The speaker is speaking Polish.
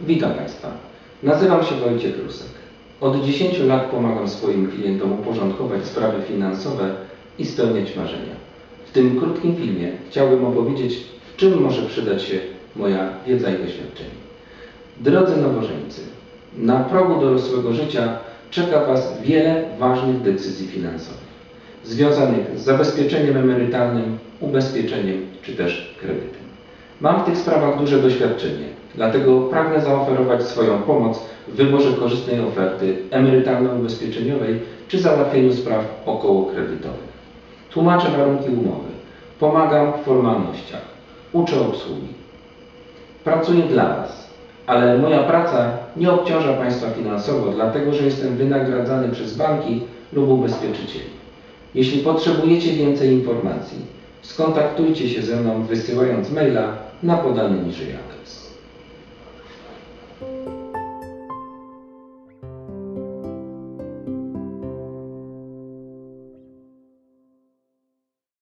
Witam Państwa. Nazywam się Wojciech Rusek. Od 10 lat pomagam swoim klientom uporządkować sprawy finansowe i spełniać marzenia. W tym krótkim filmie chciałbym opowiedzieć, w czym może przydać się moja wiedza i doświadczenie. Drodzy nowożeńcy, na progu dorosłego życia czeka Was wiele ważnych decyzji finansowych, związanych z zabezpieczeniem emerytalnym, ubezpieczeniem czy też kredytem. Mam w tych sprawach duże doświadczenie, dlatego pragnę zaoferować swoją pomoc w wyborze korzystnej oferty emerytalno-ubezpieczeniowej czy załatwieniu spraw okołokredytowych. Tłumaczę warunki umowy, pomagam w formalnościach, uczę obsługi. Pracuję dla Was, ale moja praca nie obciąża Państwa finansowo, dlatego że jestem wynagradzany przez banki lub ubezpieczycieli. Jeśli potrzebujecie więcej informacji, skontaktujcie się ze mną wysyłając maila na podany niżej adres.